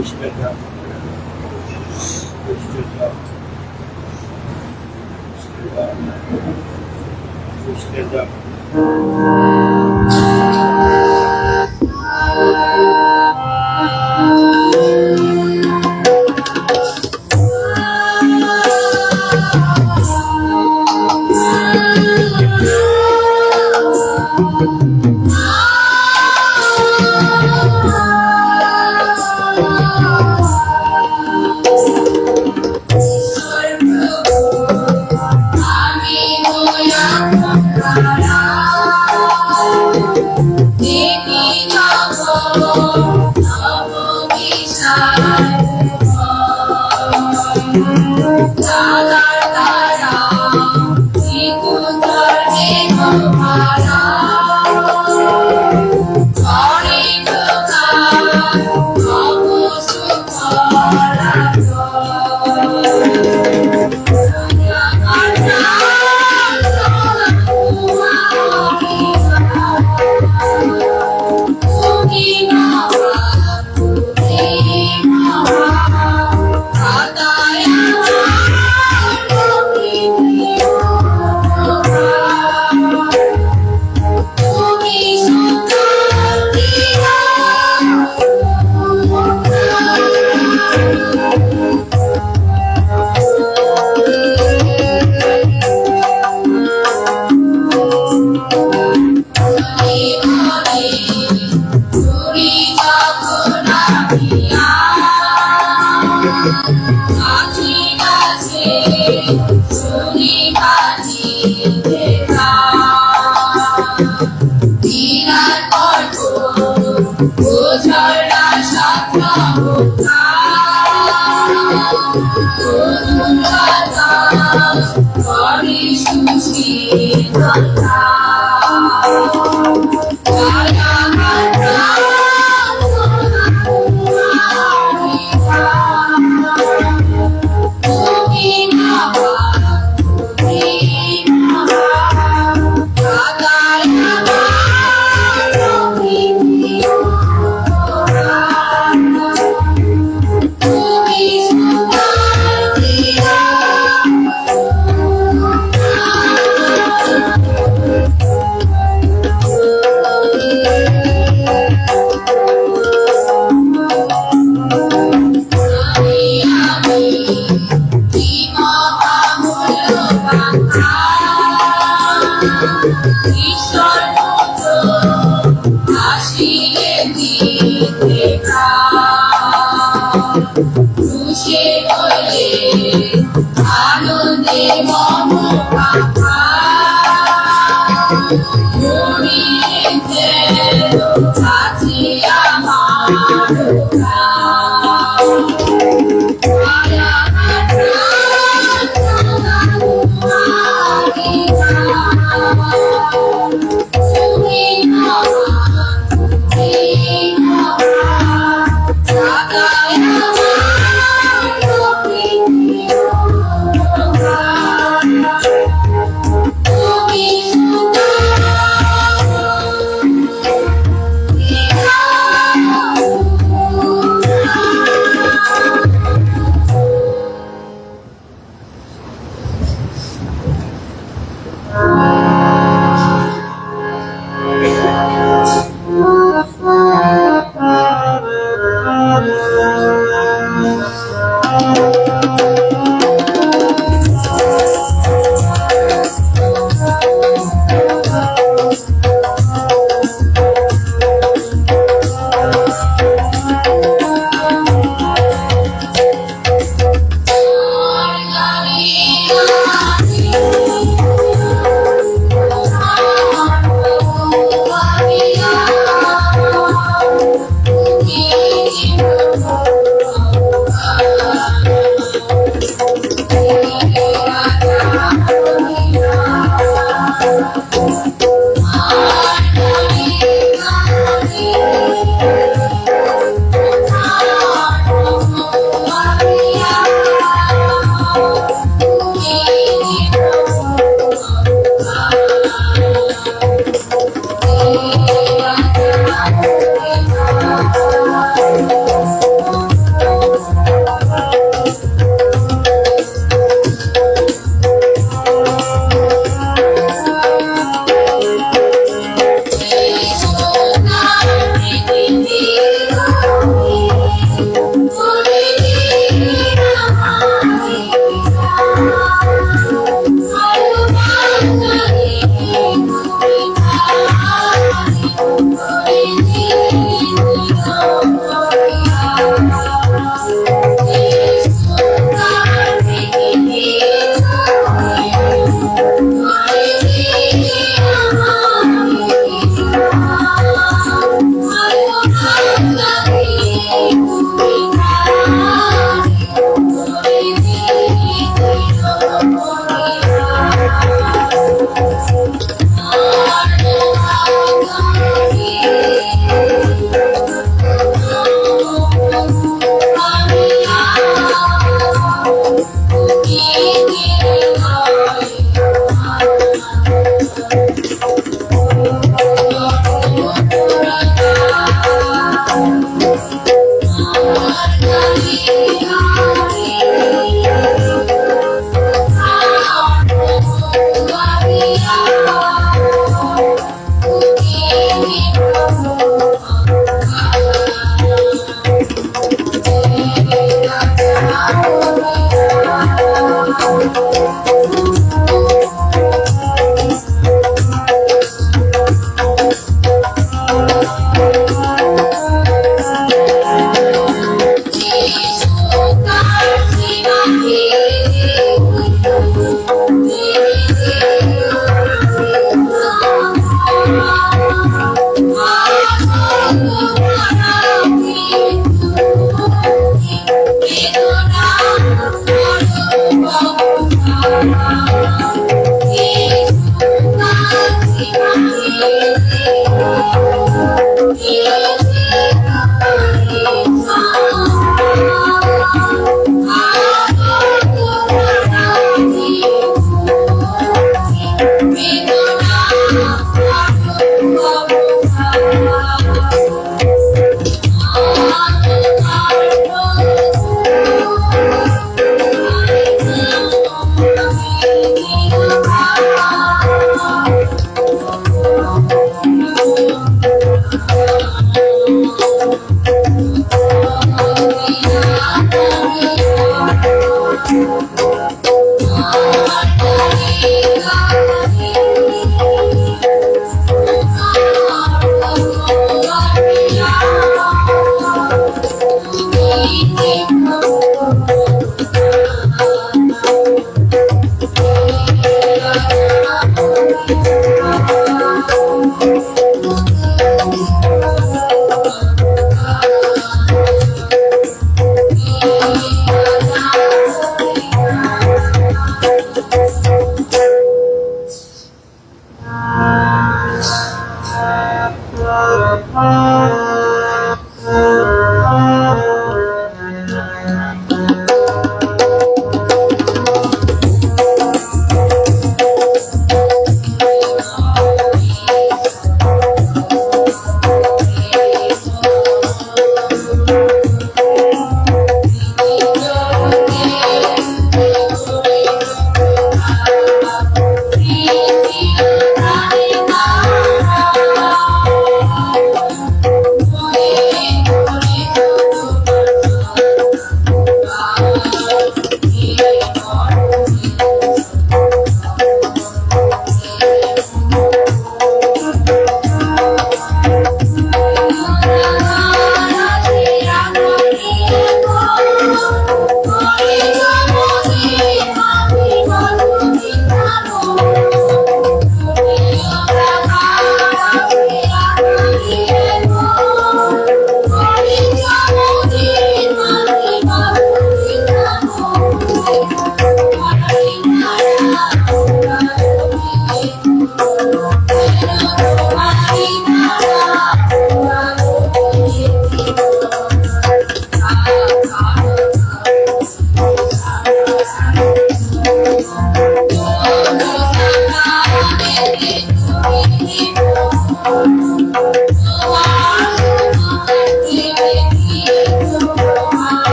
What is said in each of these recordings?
It's good up. It's good up. It's good up. It's good up. Oh, Chia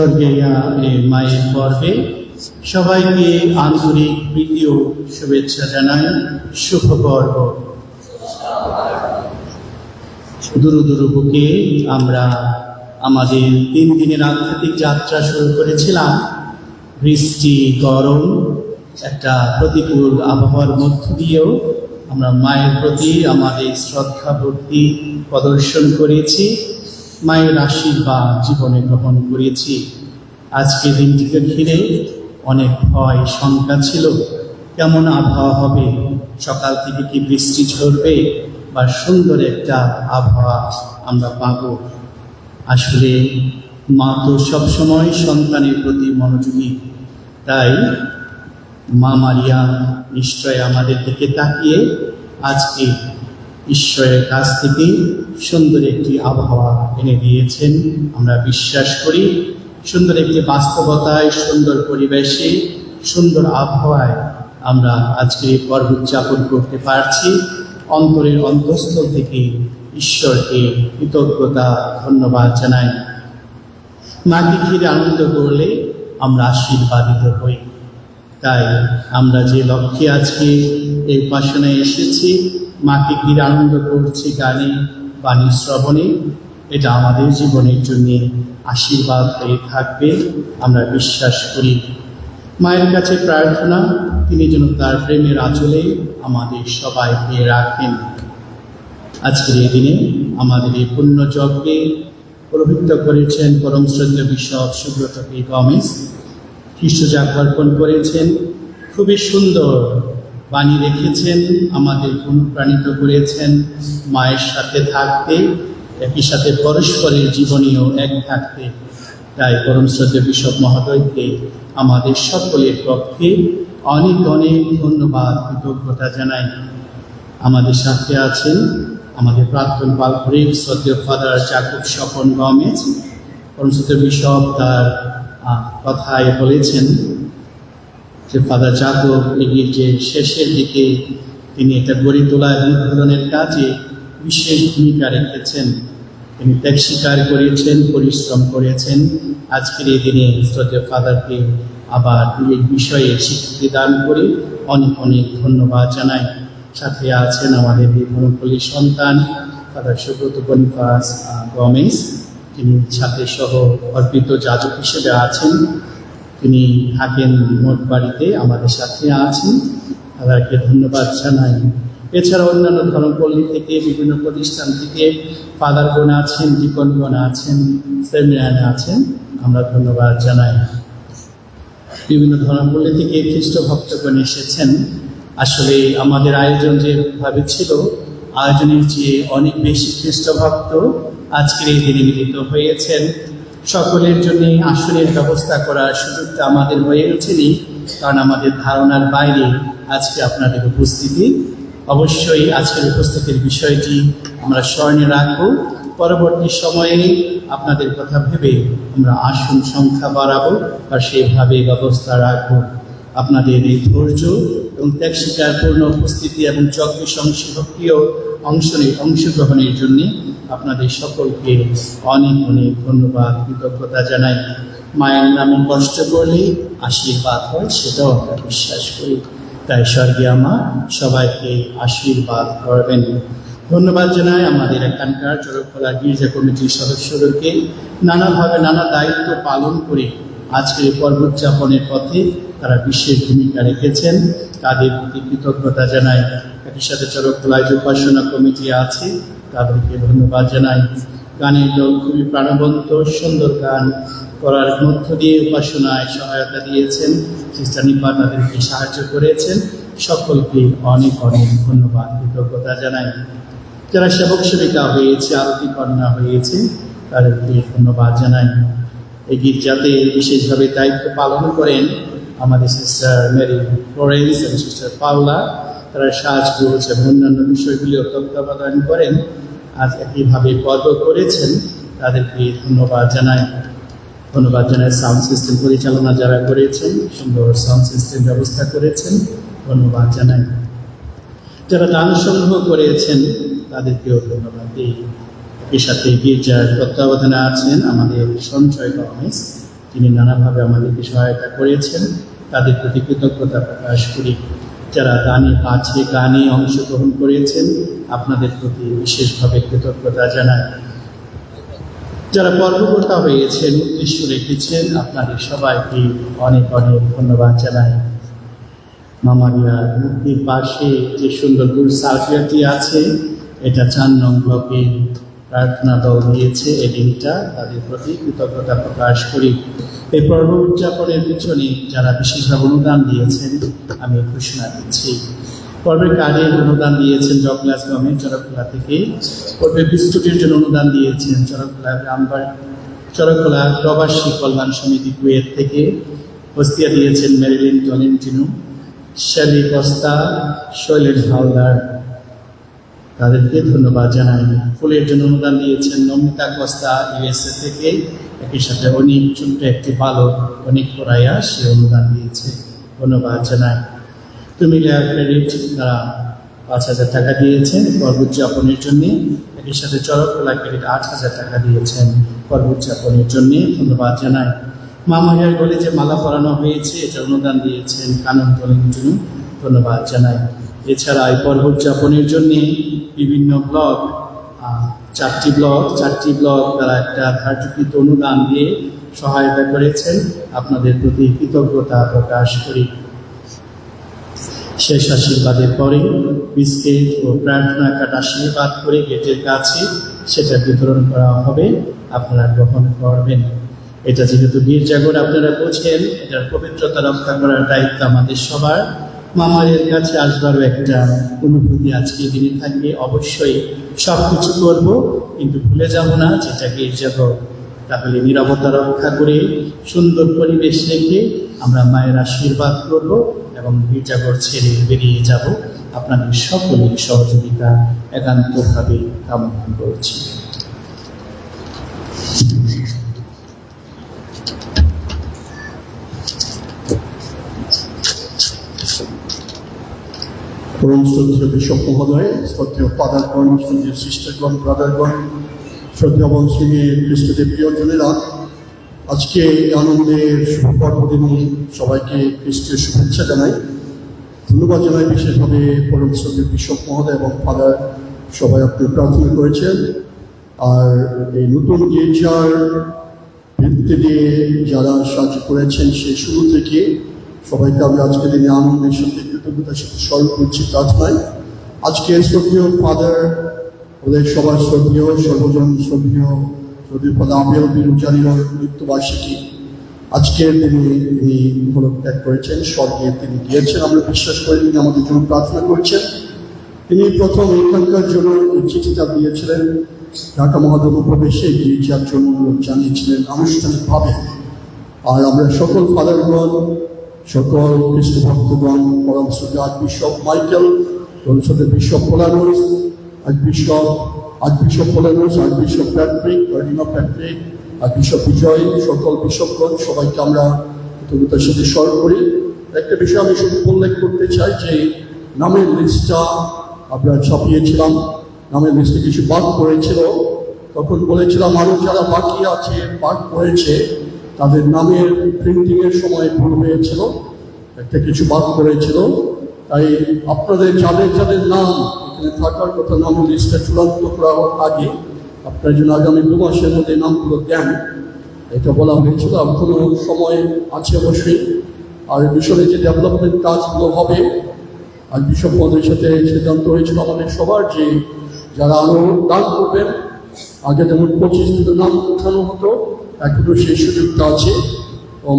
এ মায়ের পর্বে সবাইকে আন্তরিক প্রীতি শুভেচ্ছা জানাই। শুভ পর্ব দুরু দুরু বুকে আমরা আমাদের তিন দিনের আধ্যাত্মিক যাত্রা শুরু করেছিলাম। বৃষ্টি, গরম, একটা প্রতিকূল আবহাওয়ার মধ্য দিয়েও আমরা মায়ের প্রতি আমাদের শ্রদ্ধা ভক্তি প্রদর্শন করেছি। মায়ের আশীর্বাদ জীবনে গ্রহণ করেছি। আজকে দিনটিকে ঘিরে অনেক ভয়, শঙ্কা ছিল। কেমন আবহাওয়া হবে? সকাল থেকে কি বৃষ্টি ঝরবে? বা সুন্দর একটা আবহাওয়া আমরা পাবো? আসলে মা তো সবসময় সন্তানের প্রতি মনোযোগী। তাই মা মারিয়া নিশ্চয় আমাদের দিকে তাকিয়ে আজকে ঈশ্বরের কাছ থেকে সুন্দর একটি আবহাওয়া এনে দিয়েছেন। আমরা বিশ্বাস করি, সুন্দর একটি বাস্তবতায়, সুন্দর পরিবেশে, সুন্দর আবহাওয়ায় আমরা আজকে এই পর্ব উদযাপন করতে পারছি। অন্তরের অন্তঃস্থল থেকে ঈশ্বরকে কৃতজ্ঞতা, ধন্যবাদ জানাই। মাকে ঘিরে আনন্দ করলে আমরা আশীর্বাদিত হই। তাই আমরা যে লক্ষ্যে আজকে এই উপাসনায় এসেছি, মাকে ঘিরে আনন্দ করছি গানে, বাণী শ্রবণে, এটা আমাদের জীবনের জন্য আশীর্বাদ হয়ে থাকবে, আমরা বিশ্বাস করি। মায়ের কাছে প্রার্থনা, তিনি যেন তার প্রেমের আঁচলে আমাদের সবাইকে রাখেন। আজকের এই দিনে আমাদের এই পুণ্য যজ্ঞে প্রবৃত্ত করেছেন পরম বিশপ সুব্রত পি গমেশ। জাগর্পণ করেছেন। খুবই সুন্দর বাণী রেখেছেন, আমাদের অনুপ্রাণিত করেছেন মায়ের সাথে থাকতে, একই সাথে পরস্পরের জীবনীয় এক থাকতে। তাই পরম শ্রদ্ধা বিশপ মহোদয়কে, আমাদের সকলের পক্ষে অনেক অনেক ধন্যবাদ, কৃতজ্ঞতা জানাই। আমাদের সাথে আছেন আমাদের প্রাক্তন পালপুরের শ্রদ্ধেয় ফাদার জাকুব স্বপন গমেজ। পরমশ্রদ্ধ বিশপ তার কথায় বলেছেন যে ফাদার জাকুব এগিয়ে যে শেষের দিকে তিনি এটা গড়ে তোলা এবং উদ্বোধনের কাজে বিশেষ ভূমিকা রেখেছেন। তিনি ত্যাগ স্বীকার করেছেন, পরিশ্রম করেছেন। আজকের এই দিনে শ্রদ্ধেয় ফাদারকে আবার এই বিষয়ে স্বীকৃতি দান করে অনেক অনেক ধন্যবাদ জানাই। সাথে আছেন আমাদের এই সন্তান, ফাদার সুব্রত বনিফাস গমেশ তিনি সাথে সহ অর্পিত যাজক হিসেবে আছেন। তিনি থাকেন মোট বাড়িতে, আমাদের সাথে আছেন। তাদেরকে ধন্যবাদ জানাই। এছাড়া অন্যান্য ধর্মপল্লী থেকে, বিভিন্ন প্রতিষ্ঠান থেকে ফাদারগণ আছেন ডিকনগণ আছেন সেমিনারে আছেন। আমরা ধন্যবাদ জানাই। বিভিন্ন ধর্মপল্লী থেকে খ্রিস্ট ভক্তগণ এসেছেন। আসলে আমাদের আয়োজন যেভাবে ছিল আয়োজনের চেয়ে অনেক বেশি খ্রিস্ট ভক্ত আজকের এই দিনে মিলিত হয়েছেন। সকলের জন্য আসনের ব্যবস্থা করার সুযোগটা আমাদের হয়ে ওঠেনি কারণ আমাদের ধারণার বাইরে আজকে আপনাদের উপস্থিতি। অবশ্যই আজকের উপস্থিতির বিষয়টি আমরা স্মরণে রাখব। পরবর্তী সময়ে আপনাদের কথা ভেবে আমরা আসন সংখ্যা বাড়াবো আর সেভাবে ব্যবস্থা রাখব। আপনাদের এই ধৈর্য এবং ত্যাগ স্বীকারপূর্ণ উপস্থিতি এবং যজ্ঞ সক্রিয় অংশ অংশগ্রহণের জন্য আপনাদের সকলকে অনেক অনেক ধন্যবাদ, কৃতজ্ঞতা জানাই। মায়ের নামে কষ্ট করলে আশীর্বাদ হয়, সেটাও আমরা বিশ্বাস করি। তাই স্বর্গে মা, সবাইকে আশীর্বাদ করবেন। ধন্যবাদ জানাই আমাদের এখানকার চরকখোলা গির্জা কমিটির সদস্যদেরকে। নানাভাবে নানা দায়িত্ব পালন করে আজকের পর্ব উদযাপনের পথে তারা বিশেষ ভূমিকা রেখেছেন। তাদের প্রতি কৃতজ্ঞতা জানাই। একই সাথে চরকখোলায় যে উপাসনা কমিটি আছে, তাদেরকে ধন্যবাদ জানাই। গানের দল খুবই প্রাণবন্ত, সুন্দর গান করার মধ্য দিয়ে উপাসনায় সহায়তা দিয়েছেন। সিস্টার নিপা তাদেরকে সাহায্য করেছেন। সকলকে অনেক অনেক ধন্যবাদ, কৃতজ্ঞতা জানাই। যারা সেবক সেবিকা হয়েছে, আরতি কন্যা হয়েছে, তাদেরকে ধন্যবাদ জানাই। এই গির্জাতে বিশেষভাবে দায়িত্ব পালন করেন আমাদের সিস্টার মেরি ফ্লোরেন্স এবং সিস্টার পাওলা, তারা সাজ করছে এবং অন্যান্য বিষয়গুলিও তত্ত্বাবধান করেন। আজ একইভাবে পর্ব করেছেন। তাদেরকে ধন্যবাদ জানাই। ধন্যবাদ জানাই সাউন্ড সিস্টেম পরিচালনা যারা করেছেন, সুন্দর সাউন্ড সিস্টেম ব্যবস্থা করেছেন। ধন্যবাদ জানাই। যারা দান সংগ্রহ করেছেন, তাদেরকেও ধন্যবাদ দিই। এর সাথে গির্জার তত্ত্বাবধানে আছেন আমাদের সঞ্চয় গমেশ তিনি নানাভাবে আমাদেরকে সহায়তা করেছেন। তাদের প্রতি কৃতজ্ঞতা প্রকাশ করি। যারা গানে কাছে গানে অংশগ্রহণ করেছেন, আপনাদের প্রতি বিশেষভাবে কৃতজ্ঞতা জানাই। যারা কর্মকর্তা হয়েছেন, উদ্দেশ্য রেখেছেন, আপনাদের সবাইকে অনেক অনেক ধন্যবাদ জানাই। মামারিয়া মুক্তির পাশে যে সুন্দর গুরু সার্কিয়াটি আছে, এটা চার নং ব্লকে প্রার্থনা দল দিয়েছে এই দিনটা, তাদের প্রতি কৃতজ্ঞতা প্রকাশ করি। এই পর্ব উদযাপনের পিছনে যারা বিশেষভাবে অনুদান দিয়েছেন, আমি ঘোষণা দিচ্ছি। পর্বের কাজে অনুদান দিয়েছেন জগলাস গভর্নমেন্ট চরকখোলা থেকে। পর্বের বিস্কুটের জন্য অনুদান দিয়েছেন চরকখোলা গ্রামবার চরকখোলা প্রবাসী কল্যাণ সমিতি কুয়েত থেকে। হস্তিয়া দিয়েছেন মেরিলিন টলেন্টিনো শ্যালী কস্তা শৈলেশ হালদার। তাদেরকে ধন্যবাদ জানাই। ফুলের জন্য অনুদান দিয়েছেন নমিতা কস্তা, ইউএসএ থেকে। একই সাথে অনেক ছোট্ট একটি বালক, অনেক পড়াইয়া সে অনুদান দিয়েছে। ধন্যবাদ জানাই। তুমি ক্রেডিট তারা পাঁচ হাজার টাকা দিয়েছেন পর্ব উদযাপনের জন্য। একই সাথে চরককলা ক্রেডিট আট হাজার টাকা দিয়েছেন পর্ব উদযাপনের জন্য। ধন্যবাদ জানাই। মামাইয়ার বলে যে মালা পরানো হয়েছে, এটা অনুদান দিয়েছেন কানন দলের জন্য ধন্যবাদ জানাই। এছাড়া এই পর্ব উদযাপনের জন্য বিভিন্ন ব্লগ চারটি ব্লগ চারটি ব্লগ তারা একটা ধার্যকৃত অনুদান দিয়ে সহায়তা করেছেন। আপনাদের প্রতি কৃতজ্ঞতা প্রকাশ করি। শেষ আশীর্বাদের পরে বিস্কিট ও প্রার্থনা কাট আশীর্বাদ করে গেটের কাছে সেটা বিতরণ করা হবে। আপনারা গ্রহণ করবেন। এটা যেহেতু গির্জাগর আপনারা বোঝেন, এটার পবিত্রতা রক্ষা করার দায়িত্ব আমাদের সবার। মামারের কাছে আসবারও একটা অনুভূতি আজকে দিনে থাকবে। অবশ্যই সব কিছু করব, কিন্তু ভুলে যাব না যেটা গির্জাগর তাহলে নিরাপত্তা রক্ষা করে সুন্দর পরিবেশ রেখে আমরা মায়ের আশীর্বাদ করব এবং গির্জাঘর ছেড়ে বেরিয়ে যাব। আপনাদের সকলের সহযোগিতা একান্তভাবে কামনা করছি। পরম শ্রদ্ধেয় বিশপ মহোদয়, শ্রদ্ধেয় ফাদারগণ শ্রদ্ধেয় সিস্টারগণ ব্রাদারগণ, শ্রদ্ধেয় বংশীয় খ্রিস্টদের প্রিয়জনেরা, আজকে এই আনন্দের শুভ সবাইকে খ্রিস্টের শুভেচ্ছা জানাই। ধন্যবাদ জানাই বিশেষভাবে পরম শ্রদ্ধেয় বিশপ মহোদয় এবং ফাদার সবাই আপনি প্রার্থনা করেছেন। আর এই নতুন গির্জার ভিত্তি দিয়ে যারা সাহায্য করেছেন সেই শুরু থেকে সবাইকে আমরা আজকে দিনে আনন্দের সাথে কৃতজ্ঞতার সাথে স্মরণ করছি, প্রার্থনায়। আজকে শ্রদ্ধেয় ফাদার ওদের সবার শ্রদ্ধেয়, সর্বজন শ্রদ্ধেয় শ্রদ্ধেয় ফাদার আমির বিরুজারির মৃত্যুবার্ষিকী আজকের তিনি ভোলক ত্যাগ করেছেন, স্বর্গে তিনি গিয়েছেন। আমরা বিশ্বাস করি তিনি আমাদের জন্য প্রার্থনা করছেন। তিনি প্রথম এখানকার জন্য এই চিঠিটা দিয়েছিলেন। ঢাকা মহাদেব প্রবেশে গির্জার জন্য জানিয়েছিলেন, আনুষ্ঠানিকভাবে। আর আমরা সকল ফাদারগণ সকল খ্রিস্ট ভক্তগণ পরম আজ বিশপ মাইকেল পরিষদের বিশপ পোলানোস আজ বিশপ আজ বিশপ পোলানোস আজ বিশপ প্যাট্রিক কার্ডিনা প্যাট্রিক, আর বিশপ বিজয়, সকল বিশপগণ সবাইকে আমরা কৃতজ্ঞতার সাথে স্মরণ করি। একটা বিষয় আমি শুধু উল্লেখ করতে চাই যে নামের লিস্টটা আমরা ছাপিয়েছিলাম, নামের লিস্টে কিছু বাদ পড়েছিল তখন বলেছিলাম আরও যারা বাকি আছে বাদ পড়েছে তাদের নামের প্রিন্টিং এর সময় ভুল হয়েছিল, একটা কিছু বাদ করেছিল তাই আপনাদের যাদের যাদের নাম, এখানে থাকার কথা নাম লিস্টটা চূড়ান্ত করার আগে। আপনার জন্য আগামী দু মাসের মধ্যে নামগুলো দেন। এটা বলা হয়েছিল এখনও সময় আছে অবশ্যই। আর মিশনে যে ডেভেলপমেন্ট কাজগুলো হবে, আর বিশপ সাথে সিদ্ধান্ত হয়েছিল আমাদের সবার যে যারা আরও দান করবেন, আগে যেমন পঁচিশ দিনের নাম উঠানো হতো এখনও সেই সুযোগটা আছে।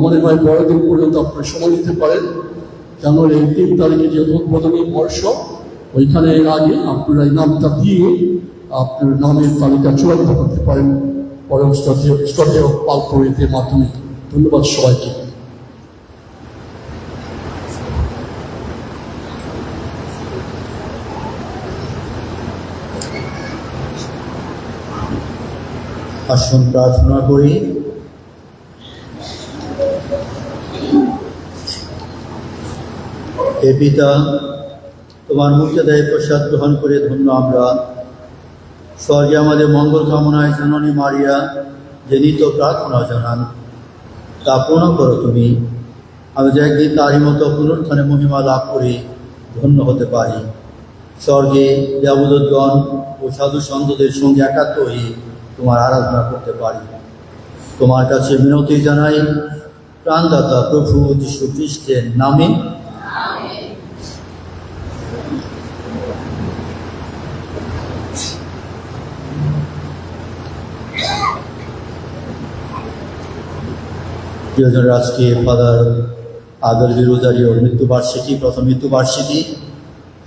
মনে হয় বড়দিন পর্যন্ত আপনার সময় নিতে পারেন। কেন এই তিন তারিখে যে উদ্বোধনী বর্ষ ওইখানে এর আগে আপনারা এই নামটা দিয়ে আপনার নামের তালিকা চূড়ান্ত করতে পারেন। পরম শ্রদ্ধেয় শ্রদ্ধেয় পাল্পরিতের মাধ্যমে। ধন্যবাদ সবাইকে। আসুন প্রার্থনা করি। হে পিতা, তোমার মুক্তিদায়ী প্রসাদ গ্রহণ করে ধন্য আমরা। স্বর্গে আমাদের মঙ্গল কামনায় জননী মারিয়া, যে নিত প্রার্থনা জানান। তা পূর্ণ করো তুমি। আমি যে একদিন তারই মতো পুনরুত্থানে মহিমা লাভ করে ধন্য হতে পারি। স্বর্গে দেবদূতগণ ও সাধু সন্তদের সঙ্গে একাত্ম হয়ে তোমার আরাধনা করতে পারি। তোমার কাছে মিনতি জানাই, প্রাণদাতা প্রভু যীশু খ্রিস্টের নামে। প্রিয়জন আজকে ফাদার আদর বিরোজারি ওর মৃত্যুবার্ষিকী, প্রথম মৃত্যুবার্ষিকী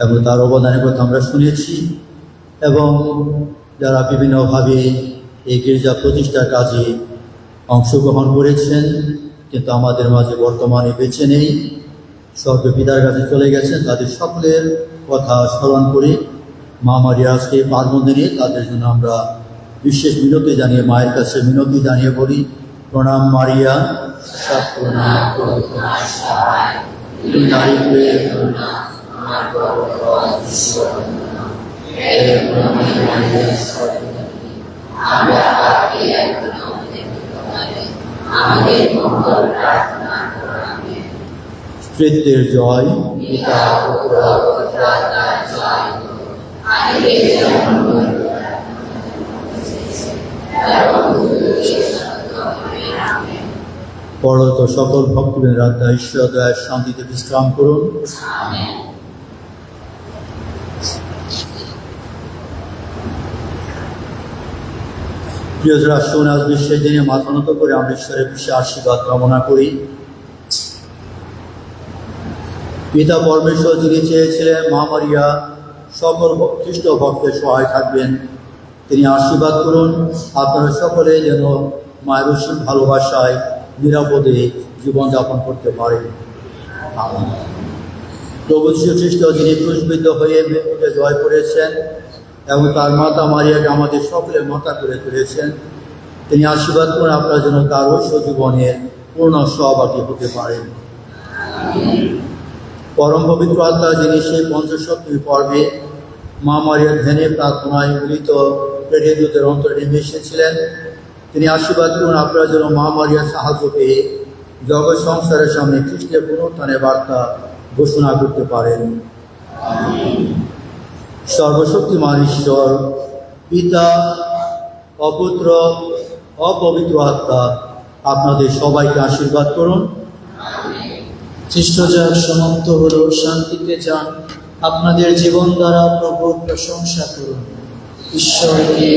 এবং তার অবদানের কথা আমরা শুনেছি এবং যারা বিভিন্নভাবে এই গির্জা প্রতিষ্ঠার কাজে অংশগ্রহণ করেছেন, কিন্তু আমাদের মাঝে বর্তমানে বেছে নেই। স্বর্গ পিতার কাছে চলে গেছেন, তাদের সকলের কথা স্মরণ করে মা মারিয়া আজকে পার্বণ দিনে তাদের জন্য আমরা বিশেষ মিনতি জানিয়ে, মায়ের কাছে মিনতি জানিয়ে বলি, প্রণাম মারিয়া সব আমরা জয় পিতা পরত সকল ভক্তদের আত্মা ঈশ্বর দয়ার শান্তিতে বিশ্রাম করুন। প্রিয় রাষ্ট্র আজ বিশ্বের দিনে মাথা নত করে আমরা ঈশ্বরের বিশ্বে আশীর্বাদ কামনা করি। পিতা পরমেশ্বর যিনি চেয়েছিলেন মা মারিয়া, সকল খ্রিস্ট ভক্তের সহায় থাকবেন। তিনি আশীর্বাদ করুন, আপনারা সকলে যেন মায়ের ভালোবাসায় নিরাপদে জীবনযাপন করতে পারেন। প্রভু শ্রী খ্রিস্ট যিনি ক্রুশবিদ্ধ হয়ে মৃত্যুকে জয় করেছেন এবং তার মাতা মারিয়াকে আমাদের সকলের মাতা করে তুলেছেন। তিনি আশীর্বাদ করে আপনার যেন তার ঐশ্ব জীবনের পূর্ণ সহভাগী হতে পারেন। পরম পবিত্র আত্মা যিনি সেই পঞ্চশক্তি পর্বে মা মারিয়ার ধ্যানে প্রার্থনায় মিলিত প্রেরিতদের অন্তরে নেমে এসেছিলেন। তিনি আশীর্বাদ করুন আপনারা যেন মা মারিয়ার সাহায্য পেয়ে জগৎ সংসারের সামনে খ্রিস্টের পুনরুত্থানের বার্তা ঘোষণা করতে পারেন। সর্বশক্তিমান ঈশ্বর, পিতা, অপুত্র, অপবিত্র আত্মা, আপনাদের সবাইকে আশীর্বাদ করুন। শিষ্টাচার সমাপ্ত হল, শান্তিতে যান, আপনাদের জীবন দ্বারা প্রভুর প্রশংসা করুন। ঈশ্বরকে